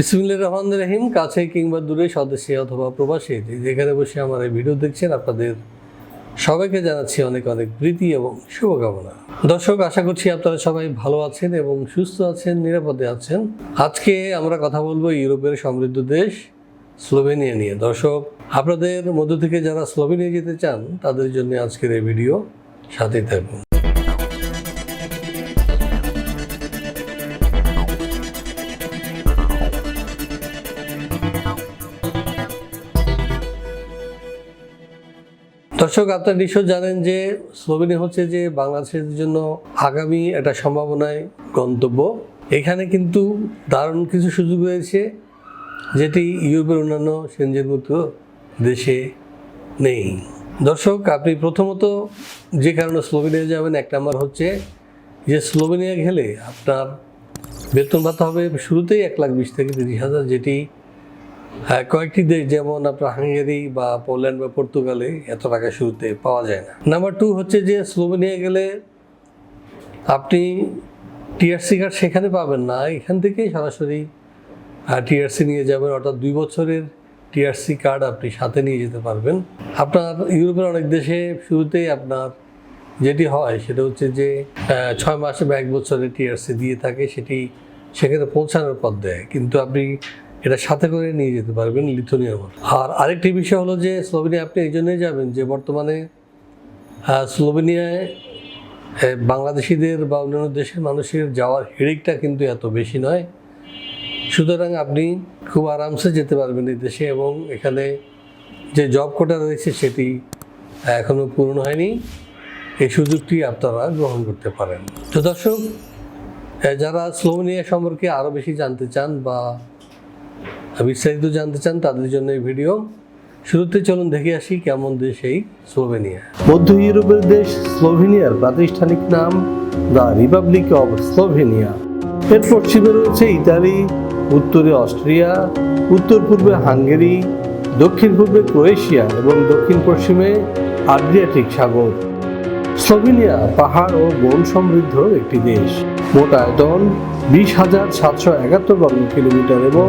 বিসমিল্লা রহমান রহিম কাছে কিংবা দূরে স্বদেশে অথবা প্রবাসী, যেখানে বসে আমার এই ভিডিও দেখছেন আপনাদের সবাইকে জানাচ্ছি অনেক অনেক প্রীতি এবং শুভকামনা। দর্শক, আশা করছি আপনারা সবাই ভালো আছেন এবং সুস্থ আছেন, নিরাপদে আছেন। আজকে আমরা কথা বলব ইউরোপের সমৃদ্ধ দেশ, স্লোভেনিয়া নিয়ে। দর্শক, আপনাদের মধ্য থেকে যারা স্লোভেনিয়া যেতে চান, তাদের জন্য আজকের এই ভিডিও সাথেই থাকুন। দর্শক, আপনারা নিশ্চয় জানেন যে স্লোভেনিয়া হচ্ছে যে বাংলাদেশের জন্য আগামী একটা সম্ভাবনায় গন্তব্য। এখানে কিন্তু দারুণ কিছু সুযোগ রয়েছে, যেটি ইউরোপের অন্যান্য সেনজেনভুক্ত দেশে নেই। দর্শক, আপনি প্রথমত যে কারণে স্লোভেনিয়া যাবেন, এক নাম্বার হচ্ছে যে স্লোভেনিয়া গেলে আপনার বেতন ভাতা হবে শুরুতেই এক লাখ বিশ থেকে তিরিশ হাজার, যেটি হ্যাঁ কয়েকটি দেশ, যেমন আপনার হাঙ্গেরি বা পোল্যান্ড বা পর্তুগালে এত টাকা শুরুতে পাওয়া যায় না। নাম্বার টু হচ্ছে যে, স্লোভেনিয়া গেলে আপনি টিআরসি কার্ড সেখানে পাবেন না। এখান থেকেই সরাসরি টিআরসি নিয়ে যাবেন, অর্থাৎ দুই বছরের টিআরসি কার্ড আপনি সাথে নিয়ে যেতে পারবেন। আপনার ইউরোপের অনেক দেশে শুরুতেই আপনার যেটি হয়, সেটা হচ্ছে যে ছয় মাসে বা এক বছরে টিআরসি দিয়ে থাকে, সেটি সেখানে পৌঁছানোর পথ দেয়। কিন্তু আপনি এটা সাথে করে নিয়ে যেতে পারবেন লিথুনিয়ার মতো। আর আরেকটি বিষয় হলো যে স্লোভেনিয়া আপনি এই জন্যই যাবেন যে, বর্তমানে স্লোভেনিয়ায় বাংলাদেশিদের বা অন্যান্য দেশের মানুষের যাওয়ার হিড়িকটা কিন্তু এত বেশি নয়। সুতরাং আপনি খুব আরামসে যেতে পারবেন এই দেশে এবং এখানে যে জব কোটা রয়েছে সেটি এখনও পূরণ হয়নি। এই সুযোগটি আপনারা গ্রহণ করতে পারেন। তো দর্শক যারা স্লোভেনিয়া সম্পর্কে আরও বেশি জানতে চান বা বিস্তারিত জানতে চান তাদের জন্য এই ভিডিও। শুরুতে চলুন দেখে আসি কেমন দেশ এই স্লোভেনিয়া। মধ্য ইউরোপের দেশ স্লোভেনিয়ার প্রাতিষ্ঠানিক নাম দ্য রিপাবলিক অব স্লোভেনিয়া। এর পশ্চিমে রয়েছে ইতালি, উত্তরে অস্ট্রিয়া, উত্তর পূর্বে হাঙ্গেরি, দক্ষিণ পূর্বে ক্রোয়েশিয়া এবং দক্ষিণ পশ্চিমে আড্রিয়াটিক সাগর। স্লোভেনিয়া পাহাড় ও বন সমৃদ্ধ একটি দেশ। মোট আয়তন বিশ হাজার সাতশো একাত্তর বর্গ কিলোমিটার এবং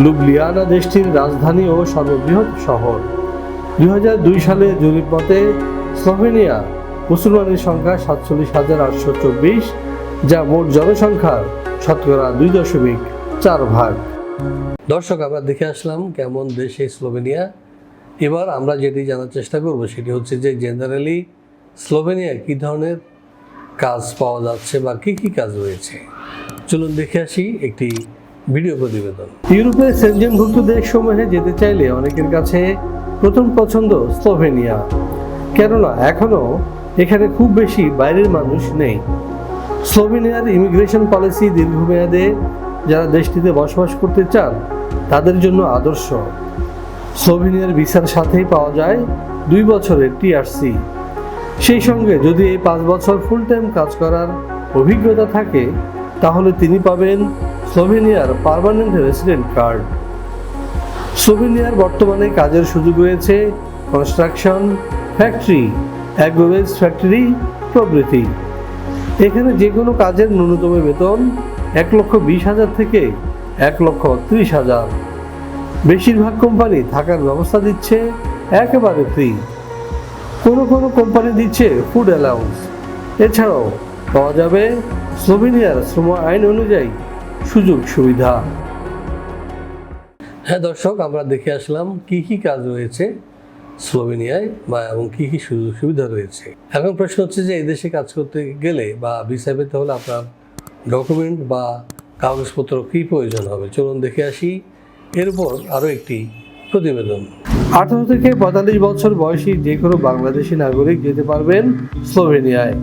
লুবলিয়ানা দেশটির রাজধানী ও সর্ববৃহৎ শহর। দুই হাজার দুই সালে জরিপ মতে, স্লোভেনিয়া মুসলমানের সংখ্যা সাতচল্লিশ হাজার আটশো চব্বিশ, যা মোট জনসংখ্যার শতকরা দুই দশমিক চার ভাগ। দর্শক, আমরা দেখে আসলাম কেমন দেশ এই স্লোভেনিয়া। এবার আমরা যেটি জানার চেষ্টা করব সেটি হচ্ছে যে জেনারেলি স্লোভেনিয়া কী ধরনের কাজ পাওয়া যাচ্ছে বা কী কী কাজ রয়েছে? চলুন দেখে আসি একটি ভিডিও প্রতিবেদন। ইউরোপের সেনজেনভুক্ত দেশসমূহে যেতে চাইলে অনেকের কাছে প্রথম পছন্দ স্লোভেনিয়া। কেননা এখনও এখানে খুব বেশি বাইরের মানুষ নেই। স্লোভেনিয়ার ইমিগ্রেশন পলিসি দীর্ঘমেয়াদে যারা দেশটিতে বসবাস করতে চান, তাদের জন্য আদর্শ। স্লোভেনিয়ার ভিসার সাথেই পাওয়া যায় দুই বছরের টিআরসি সেই সঙ্গে যদি এই পাঁচ বছর ফুল টাইম কাজ করার অভিজ্ঞতা থাকে, তাহলে তিনি পাবেন স্লোভেনিয়ার পারমানেন্ট রেসিডেন্ট কার্ড। স্লোভেনিয়ার বর্তমানে কাজের সুযোগ রয়েছে কনস্ট্রাকশন, ফ্যাক্টরি অ্যাগ্রোভেজ ফ্যাক্টরি, প্রভৃতি। এখানে যে কোনো কাজের ন্যূনতম বেতন এক লক্ষ বিশ হাজার থেকে এক লক্ষ ত্রিশ হাজার। বেশিরভাগ কোম্পানি থাকার ব্যবস্থা দিচ্ছে একেবারে ফ্রি। কোনো কোনো কোম্পানি দিচ্ছে ফুড অ্যালাউন্স। এছাড়াও পাওয়া যাবে স্লোভেনিয়ার শ্রম আইন অনুযায়ী সুযোগ সুবিধা। হ্যাঁ দর্শক আমরা দেখে আসলাম কি কি কাজ রয়েছে স্লোভেনিয়ায় বা এবং কি কি সুযোগ সুবিধা রয়েছে। এখন প্রশ্ন হচ্ছে যে এই দেশে কাজ করতে গেলে বা ভিসা পেতে হলে আপনার ডকুমেন্ট বা কাগজপত্র কী প্রয়োজন হবে? চলুন দেখে আসি। এরপর আরও একটি প্রতিবেদন। আঠারো থেকে পঁয়তাল্লিশ বছর বয়সী যে কোনো বাংলাদেশি নাগরিক যেতে পারবেন স্লোভেনিয়ায়।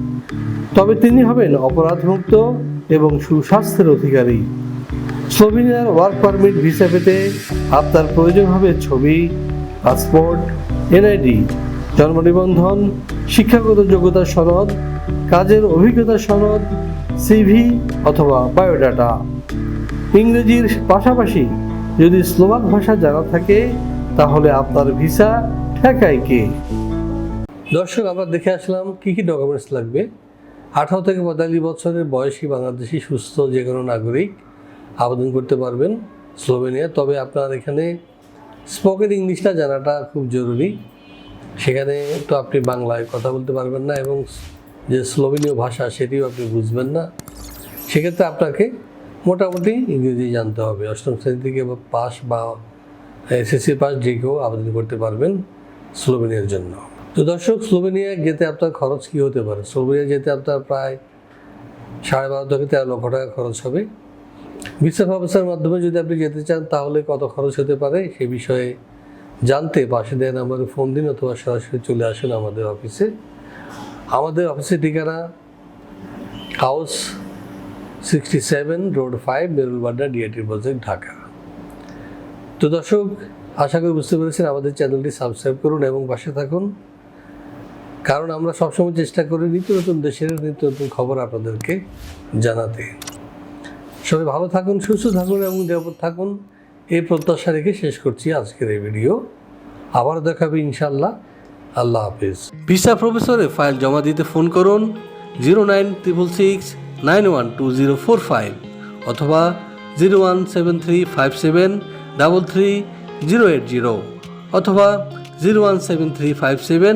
তবে তিনি হবেন অপরাধমুক্ত এবং সুস্বাস্থ্যের অধিকারী। স্লোভেনিয়ার ওয়ার্ক পারমিট ভিসা পেতে আপনার প্রয়োজন হবে ছবি, পাসপোর্ট, এনআইডি, জন্ম নিবন্ধন, শিক্ষাগত যোগ্যতার সনদ, কাজের অভিজ্ঞতা সনদ, সিভি অথবা বায়োডাটা। ইংরেজির পাশাপাশি যদি স্লোভাক ভাষা জানা থাকে, তাহলে আপনার ভিসা ঠেকায় কে? দর্শক, আমরা দেখে আসলাম কি কি ডকুমেন্টস লাগবে। আঠারো থেকে পঁয়তাল্লিশ বছরের বয়সী বাংলাদেশি সুস্থ যে কোনো নাগরিক আবেদন করতে পারবেন স্লোভেনিয়া। তবে আপনার এখানে স্পোকেন ইংলিশটা জানাটা খুব জরুরি। সেখানে তো আপনি বাংলায় কথা বলতে পারবেন না এবং যে স্লোভেনীয় ভাষা সেটিও আপনি বুঝবেন না। সেক্ষেত্রে আপনাকে মোটামুটি ইংরেজি জানতে হবে। অষ্টম শ্রেণি থেকে পাস বা এসএসসি পাস যে কেউ আবেদন করতে পারবেন স্লোভেনিয়ার জন্য। তো দর্শক, স্লোভেনিয়া যেতে আপনার খরচ কী হতে পারে? স্লোভেনিয়া যেতে আপনার প্রায় সাড়ে বারো থেকে তেরো লক্ষ টাকা খরচ হবে। ভিসা ব্যবস্থার মাধ্যমে যদি আপনি যেতে চান, তাহলে কত খরচ হতে পারে সে বিষয়ে জানতে পাশে দেন নাম্বারে ফোন দিন অথবা সরাসরি চলে আসুন আমাদের অফিসে। আমাদের অফিসের ঠিকানা house sixty seven road five বেরুলবাড্ডা ডিআইটির প্রজেক্ট ঢাকা। তো দর্শক, আশা করি বুঝতে পেরেছেন, আমাদের চ্যানেলটি সাবস্ক্রাইব করুন এবং পাশে থাকুন। কারণ আমরা সবসময় চেষ্টা করি নিত্য নতুন দেশের নিত্য নতুন খবর আপনাদেরকে জানাতে। সবাই ভালো থাকুন, সুস্থ থাকুন এবং নিরাপদ থাকুন। এই প্রত্যাশা রেখে শেষ করছি আজকের এই ভিডিও। আবার দেখাবে ইনশাল্লাহ আল্লাহ হাফিজ। ভিসা প্রফেসরে ফাইল জমা দিতে ফোন করুন zero nine triple six nine one two zero four five অথবা zero one seven three five seven double three zero eight zero অথবা zero one seven three five seven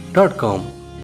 dot com